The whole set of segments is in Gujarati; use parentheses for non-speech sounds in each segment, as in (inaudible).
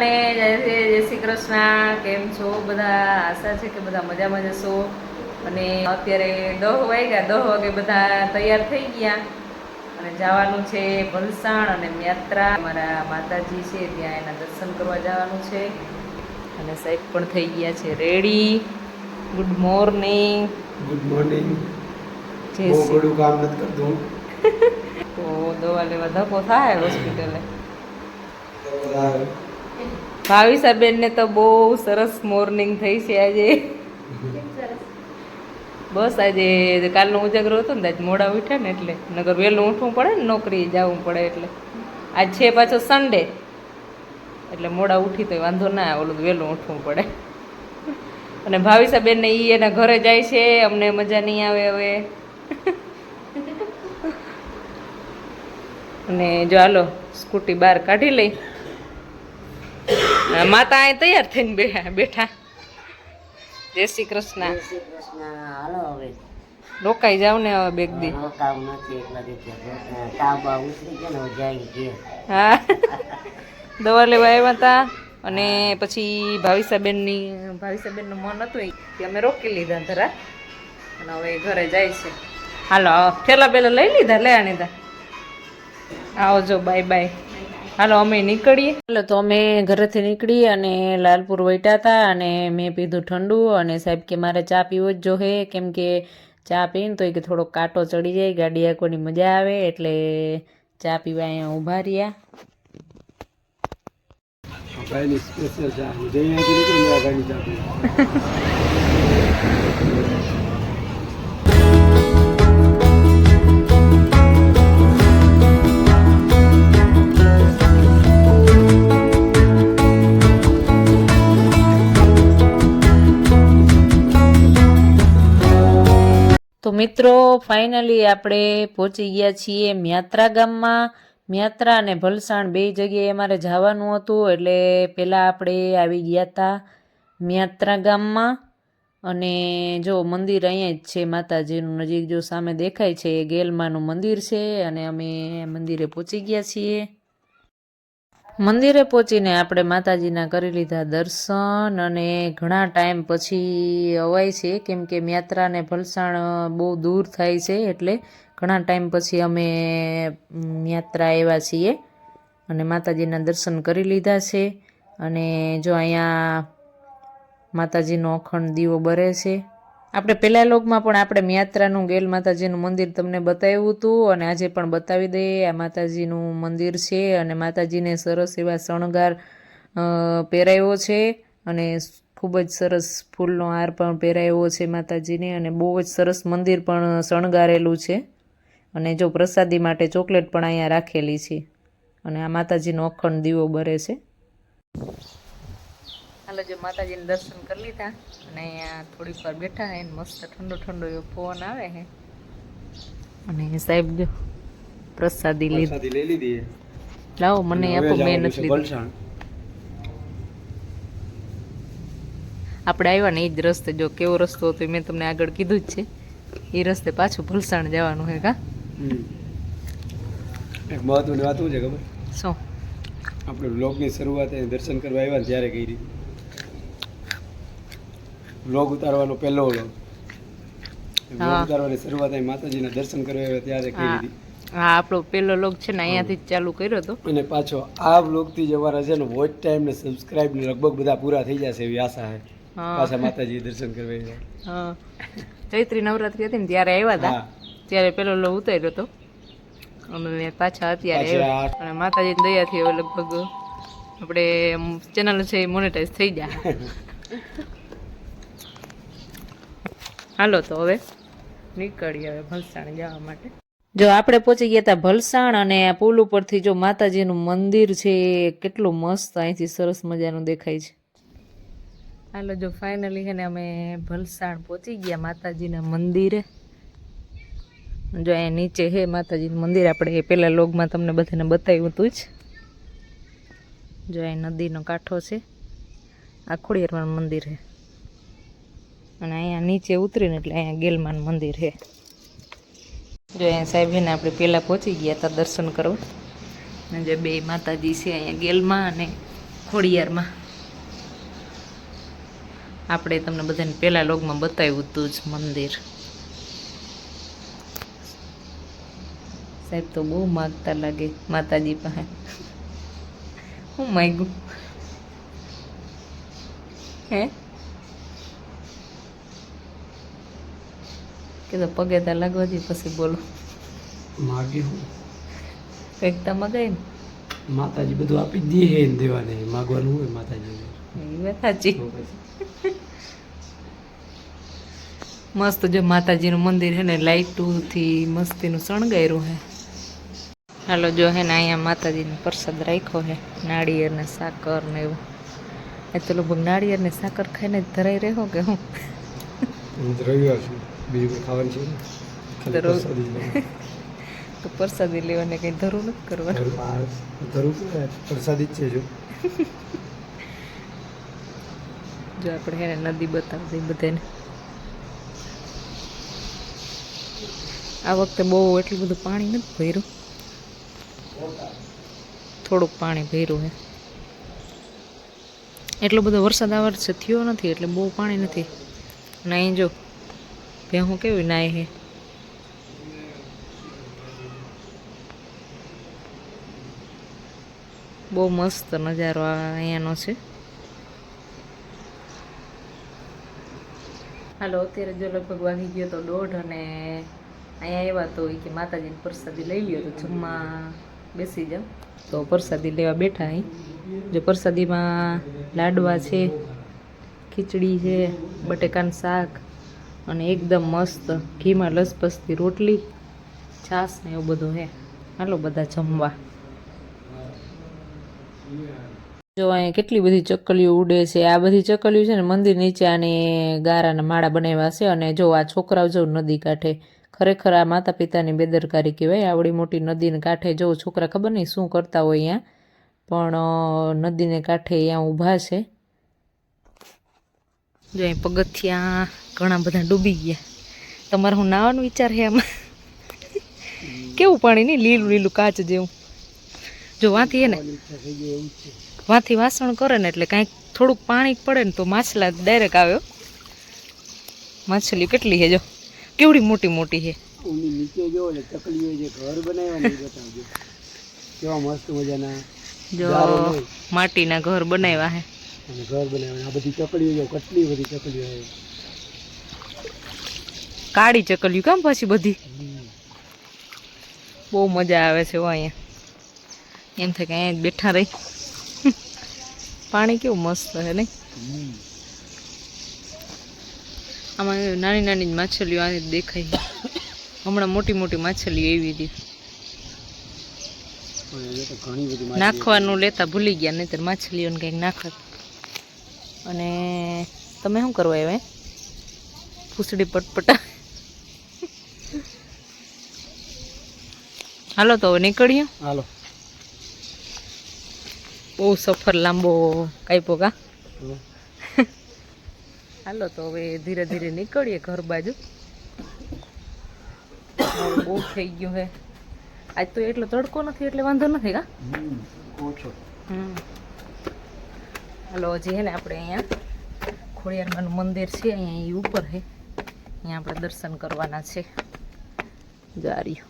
બધાને જય શ્રી જય શ્રી કૃષ્ણ. કેમ છો? બધા આશા છે કે બધા મજામાં જશો અને અત્યારે દહ વાગ્યા દહ વાગે બધા તૈયાર થઈ ગયા. અને જવાનું છે ભલસાણ અને યાત્રા મારા માતાજી છે ત્યાં એના દર્શન કરવા જવાનું છે. અને સાહેબ પણ થઈ ગયા છે ready. Good morning good morning બહુ શ્રી કામ નથી કરતો. (laughs) તો દવા લેવા ધક્કો થાય હોસ્પિટલે તો બધા ભાવિસાબેનને તો બહુ સરસ મોર્નિંગ થઈ છે આજે. બસ આજે કાલનો ઉજાગરો હતો ને આજ મોડા ઉઠ્યા ને એટલે. નગર વહેલું ઉઠવું પડે ને નોકરી જવું પડે એટલે. આજ છે પાછો સન્ડે એટલે મોડા ઉઠી તો વાંધો ના ઓલું વહેલું ઉઠવું પડે. અને ભાવિસાબેનને ઈ એના ઘરે જાય છે, અમને મજા નહીં આવે હવે. અને જો હાલો, સ્કૂટી બહાર કાઢી લઈ. માતા અહીં તૈયાર થઈને બેઠા બેઠા. જય શ્રી કૃષ્ણ. હાલો હવે. રોકાઈ જાવ ને હવે બેગ દી. રોકાવ નથી એટલા રીતે તાબા ઉતરી ગયો ને જાય કે હા. દવા લેવા આવ્યા હતા અને પછી ભાવિસાબેનની ભાવિસાબેનનું મન હતું કે અમે રોકી લીધા ધરા અને હવે ઘરે જાય છે. હાલો થેલા બેલા લઈ લીધા લેવાની આણીધા આવજો બાય બાય હાલો અમે નીકળીએ. હાલો તો અમે ઘરેથી નીકળી અને લાલપુર વૈટા હતા અને મેં પીધું ઠંડુ અને સાહેબ કે મારે ચા પીવો જ જોહે કેમ કે ચા પીને તો એ કે થોડો કાંટો ચડી જાય ગાડી આંકોની મજા આવે એટલે ચા પીવા અહીંયા ઊભા રહ્યા. સ્પેશિયલ ચા (laughs) મિત્રો ફાઇનલી આપણે પહોંચી ગયા છીએ મ્યાત્રા ગામમાં. મ્યાત્રા અને ભલસાણ બે જગ્યાએ અમારે જવાનું હતું, એટલે પહેલાં આપણે આવી ગયા હતા મ્યાત્રા ગામમાં. અને જો મંદિર અહીંયા જ છે માતાજીનું નજીક, જો સામે દેખાય છે એ ગેલમાનું મંદિર છે, અને અમે મંદિરે પહોંચી ગયા છીએ. મંદિરે પહોંચીને આપણે માતાજીના કરી લીધા દર્શન અને ઘણા ટાઈમ પછી અવાય છે, કેમ કે યાત્રાને ભલસાણ બહુ દૂર થાય છે એટલે ઘણા ટાઈમ પછી અમે યાત્રા આવ્યા છીએ અને માતાજીના દર્શન કરી લીધા છે અને જો અહીંયા માતાજીનો અખંડ દીવો બરે છે આપણે પહેલા લોકમાં પણ આપણે મિયાત્રાનું ગેલ માતાજીનું મંદિર તમને બતાવ્યું હતું અને આજે પણ બતાવી દઈએ. આ માતાજીનું મંદિર છે અને માતાજીને સરસ એવા શણગાર પહેરાયો છે અને ખૂબ જ સરસ ફૂલનો હાર પણ પહેરાયો છે માતાજીને અને બહુ જ સરસ મંદિર પણ શણગારેલું છે. અને જો પ્રસાદી માટે ચોકલેટ પણ અહીંયા રાખેલી છે અને આ માતાજીનો અખંડ દીવો બરે છે. હાલો જો માતાજીને દર્શન કરી લીધા અને અહીંયા થોડીક વાર બેઠા હે મસ્ત ઠંડો ઠંડો એવો પવન આવે હે. અને સાહેબ જો પ્રસાદી લીધી. લઈ લીધી લાવો મને આપો મેં નથી લીધી. આપણે આવ્યા ને એ જ રસ્તે. જો કેવો રસ્તો હતો મેં તમને આગળ કીધું જ છે. એ રસ્તે પાછું ભલસાણ જવાનું હે કા? હમ. એક મહત્વની વાત શું છે ખબર? શું? આપણે બ્લોગની શરૂઆત દર્શન કરવા આવ્યા ત્યારે કરી. બ્લોગ ઉતારવાનો પહેલો વ્લોગ. બ્લોગ હા. ઉતારવાની શરૂઆત અહીં માતાજીના દર્શન કરવા આવ્યા ત્યારે કરી હતી. હા આપણો પહેલો લોક છે ને અહીંયાથી જ ચાલુ કર્યો હતો. અને પાછો આ લોકથી જ અમારા છે ને વોચ ટાઈમ ને સબસ્ક્રાઇબ ને લગભગ બધા પૂરા થઈ જશે એવી આશા છે. પાછા માતાજી દર્શન કરવા આવ્યા. ચૈત્રી નવરાત્રી હતી ને ત્યારે આવ્યા હતા. ત્યારે પેલો લો ઉતાર્યો હતો. અમે પાછા અત્યારે આવ્યા. અને માતાજીની દયાથી હવે લગભગ આપણે ચેનલ છે એ મોનેટાઈઝ થઈ જાય. (laughs) હાલો તો હવે નીકળીએ હવે ભલસાણ જવા માટે. જો આપણે પહોંચી ગયા હતા ભલસાણ અને આ પુલ ઉપરથી જો માતાજીનું મંદિર છે, એ કેટલું મસ્ત અહીંથી સરસ મજાનું દેખાય છે. હાલો જો ફાઇનલી છે ને અમે ભલસાણ પહોંચી ગયા માતાજીના મંદિરે. જો અહીંયા નીચે હે માતાજીનું મંદિર, આપણે પેલા લોગમાં તમને બધાને બતાવ્યું હતું જ. જો અહીં નદીનો કાંઠો છે આ ખોડિયારમાંનું મંદિર છે અને અહીંયા નીચે ઉતરીને એટલે અહીંયા ગેલમાન મંદિર છે. જો અહીંયા સાહેબ છે આપણે પહેલાં પહોંચી ગયા હતા દર્શન કરવા. અને જે બે માતાજી છે અહીંયા ગેલમાં અને ખોડિયારમાં. આપણે તમને બધાને પહેલાં લોગમાં બતાવ્યું હતું જ મંદિર. સાહેબ તો બહુ માગતા લાગે માતાજી પાસે. હું માગ્યું હે? કીધું પગે ત્યાં લાગવા દે પછી બોલો. માગે હું. કંઈક તો મગાય ને માતાજી બધું આપી દે હે ને દેવાને માગવાનું હોય માતાજી એ વાત સાચી. મસ્ત જો માતાજીનું મંદિર છે ને લાઇટોથી મસ્તીનું શણગાર્યું હે. હાલો જો હે ને અહીંયા માતાજીનો પ્રસાદ રાખ્યો હે નાળિયેર ને સાકર ને એવું. એ તો લગભગ નાળિયેર ને સાકર ખાઈને જ ધરાઈ રહ્યો કે હું? રવિવાર છે. બીજું ખાવાનું છે. તો પ્રસાદી લેવાને કંઈ ધરું નથી કરવાનું. ધરું? પ્રસાદી જ છે જો. જો આપણે હે નદી બતાવી દઈએ બધાને. આ વખતે બહુ એટલું બધું પાણી નથી ભર્યું. થોડુંક પાણી ભર્યું હે. એટલો બધો વરસાદ આ વર્ષે થયો નથી એટલે બહુ પાણી નથી. અને અહીં જો ભેહું કેવી નાય હે બહુ મસ્ત નજારો અહીંયાનો છે હાલો અત્યારે જો લગભગ વાગી ગયો તો દોઢ અને અહીંયા એવા તો કે માતાજીની પ્રસાદી લઈ લ્યો તો જમવા બેસી જાઓ તો પ્રસાદી લેવા બેઠા અહીં જો પ્રસાદીમાં લાડવા છે ખીચડી છે બટેકાનું શાક અને એકદમ મસ્ત ઘીમાં લસપસતી રોટલી, છાશ ને એવું બધું હે. હાલો બધા જમવા. જો અહીંયા કેટલી બધી ચકલીઓ ઉડે છે. આ બધી ચકલીઓ છે ને મંદિર નીચે આની ગારાના માળા બનાવ્યા છે અને જો આ છોકરાઓ જો નદી કાંઠે, ખરેખર આ માતા પિતાની બેદરકારી કહેવાય. આવડી મોટી નદીને કાંઠે જો છોકરા ખબર નહીં શું કરતા હોય અહીંયા. પણ નદીને કાંઠે અહીંયા ઊભા છે. જો અહીં પગથિયા ઘણા બધા ડૂબી ગયા. તમારે હું નાવાનો વિચાર છે આમાં? કેવું પાણી નહીં? લીલું લીલું કાચ જેવું. જો વાંથી હે ને. વાંથી વાસણ કરે ને એટલે કાંઈક થોડુંક પાણી પડે ને તો માછલા ડાયરેક્ટ આવ્યો માછલી માછલીઓ કેટલી છે જો. કેવડી મોટી મોટી છે. નીચે જો ચકલીઓ જે ઘર બનાવ્યા ને એ બતાવજો. કેવા મસ્ત મજાના. જો માટીના ઘર બનાવ્યા છે. અને ઘર બનાવ્યા આ બધી ચકલીઓ કેટલી બધી ચકલીઓ આવે કાળી ચકલ્યું કેમ પછી બધી? બહુ મજા આવે છે અહીંયા. એમ થાય કે અહીંયા જ બેઠા રહી. પાણી કેવું મસ્ત છે નહીં? આમાં નાની નાની જ માછલીઓ આને જ દેખાય હમણાં મોટી મોટી માછલીઓ એવી હતી. તો નાખવાનું લેતા ભૂલી ગયા નહીતર માછલીઓને કંઈક નાખત. અને તમે શું કરવા આવ્યા ફૂસડી પટપટા હાલો તો હવે નીકળીએ. હાલો. બહુ સફર લાંબો કાપ્યો કા? હાલો તો હવે ધીરે ધીરે નીકળીએ ઘર બાજુ. બહુ થઈ ગયું હે. આજ તો એટલો તડકો નથી એટલે વાંધો નથી કા? ઓછો. હમ. હાલો હજી હે ને આપણે અહીંયા ખોડિયારમાંનું મંદિર છે, અહીંયા એ ઉપર છે અહીંયા આપણે દર્શન કરવાના છે. જાર્યું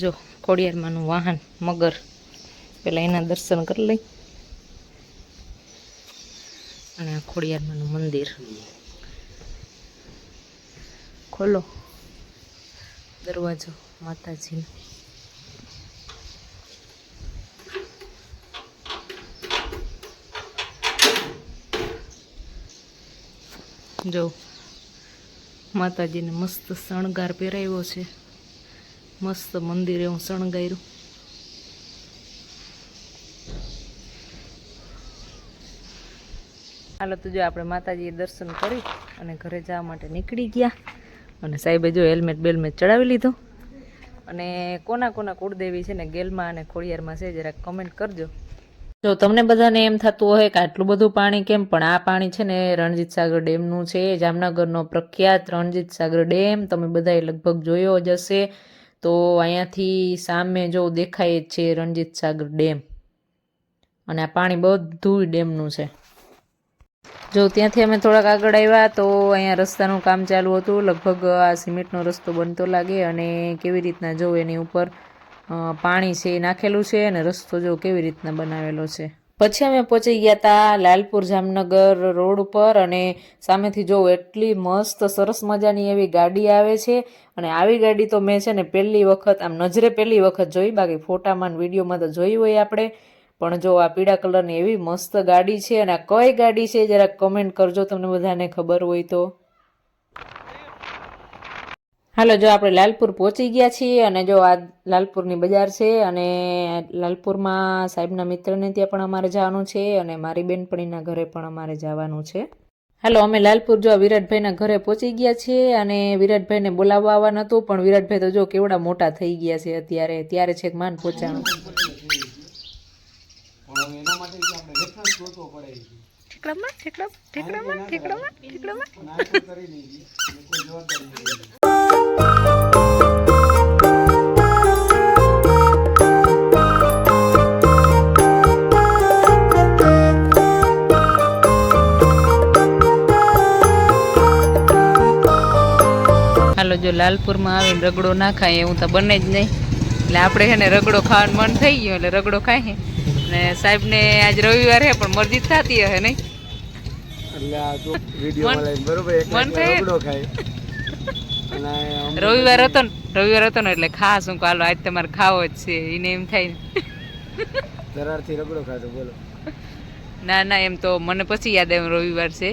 જો, ખોડિયારમાંનું વાહન, મગર. પેલા એના દર્શન કરી લઈ. અને ખોડિયારમાંનું મંદિર. ખોલો. દરવાજો, માતાજીનો. જો, માતાજીને મસ્ત શણગાર પહેરાવ્યો છે. મસ્ત મંદિરે હું શણગાર્યું. હાલો તો જો આપણે માતાજીએ દર્શન કરી અને ઘરે જવા માટે નીકળી ગયા. અને સાહેબે જો હેલ્મેટ બેલમેટ ચડાવી લીધું. અને કોના કોના કુળદેવી છે ને ગેલમાં અને ખોડિયારમાં છે, જરાક કમેન્ટ કરજો. જો તમને બધાને એમ થતું હોય કે આટલું બધું પાણી કેમ, પણ આ પાણી છે ને રણજીત સાગર ડેમનું છે, જામનગરનો પ્રખ્યાત રણજીત સાગર ડેમ, તમે બધાએ લગભગ જોયો જ હશે. તો અહીંયાથી સામે જો દેખાય છે રણજીત સાગર ડેમ. અને આ પાણી બધું ડેમનું છે. જો ત્યાંથી અમે થોડાક આગળ આવ્યા તો અહીંયા રસ્તાનું કામ ચાલુ હતું. લગભગ આ સિમેન્ટનો રસ્તો બનતો લાગે અને કેવી રીતના જો એની ઉપર પાણી છે એ નાખેલું છે અને રસ્તો જો કેવી રીતના બનાવેલો છે. પછી અમે પહોંચી ગયા હતા લાલપુર જામનગર રોડ ઉપર અને સામેથી જો એટલી મસ્ત સરસ મજાની એવી ગાડી આવે છે અને આવી ગાડી તો મેં છે ને પહેલી વખત, આમ નજરે પહેલી વખત જોઈ, બાકી ફોટામાં વિડીયોમાં તો જોઈ હોય આપણે. પણ જો આ પીળા કલરની એવી મસ્ત ગાડી છે અને આ કઈ ગાડી છે, જરા કમેન્ટ કરજો તમને બધાને ખબર હોય તો. હાલો, જો આપણે લાલપુર પહોંચી ગયા છીએ અને જો આ લાલપુરની બજાર છે અને લાલપુરમાં સાહેબના મિત્રને ત્યાં પણ અમારે જવાનું છે અને મારી બેનપણીના ઘરે પણ અમારે જવાનું છે. હાલો, અમે લાલપુર જો વિરાટભાઈના ઘરે પહોંચી ગયા છીએ અને વિરાટભાઈને બોલાવવા આવવા નહોતું, પણ વિરાટભાઈ તો જો કેવડા મોટા થઈ ગયા છે અત્યારે. ત્યારે છેક માન પહોંચાણું પણ હવે એના માટે કે આપણે રેફરન્સ ગોતવો પડે ઠેકડામાં? ઠેકડામાં? ઠેકડામાં? ઠેકડામાં ઠેકડામાં? ના તો કરી નહીં એટલે કોઈ જવાબદારી નથી. હાલો જો લાલપુરમાં આવીને રગડો ના ખાય એવું તો બને જ નહીં. એટલે આપણે છે ને રગડો ખાવાનું મન થઈ ગયું એટલે રગડો ખાઈએ ને સાહેબને આજ રવિવાર હે પણ મરજી થતી હશે નહીં? અને રવિવાર હતો ને રવિવાર હતો ને એટલે ખાસ હું કાલો આજ તમારે ખાવો જ છે એને એમ થાય રગડો ખાતો બોલો. ના ના એમ તો મને પછી યાદ આવ્યું રવિવાર છે.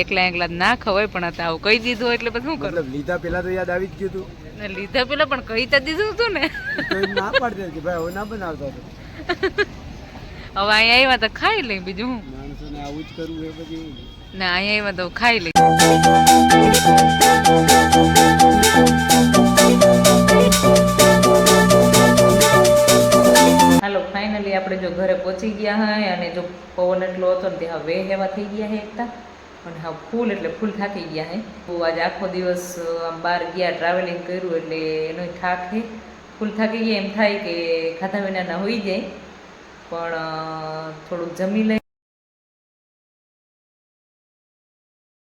એકલા એકલા ના ખવાય પણ હતા આવું કહી દીધું એટલે પછી શું કરું? મતલબ લીધા પેલા તો યાદ આવી જ ગયું હતું ને લીધા પેલા પણ કહી તો દીધું હતું ને. ના પાડતી કે ભાઈ હવે ના બનાવતો હવે અહીંયા આવ્યા તો ખાઈ લઈ બીજું હું? માણસોને આવું જ કરવું એ પછી. ના અહીંયા આવ્યા તો ખાઈ લઈ. હાલો ફાઇનલી આપણે જો ઘરે પહોંચી ગયા હે અને જો પવન એટલો હતો ને ત્યાં વે હેવા થઈ ગયા હે એકતા. અને હા ફૂલ એટલે ફૂલ થાકી ગયા હે. તો આજે આખો દિવસ આમ બહાર ગયા ટ્રાવેલિંગ કર્યું એટલે એનો થાક હે. ફૂલ થાકી ગયા એમ થાય કે ખાધા વિના ના હોઈ જાય. પણ થોડુંક જમી લઈ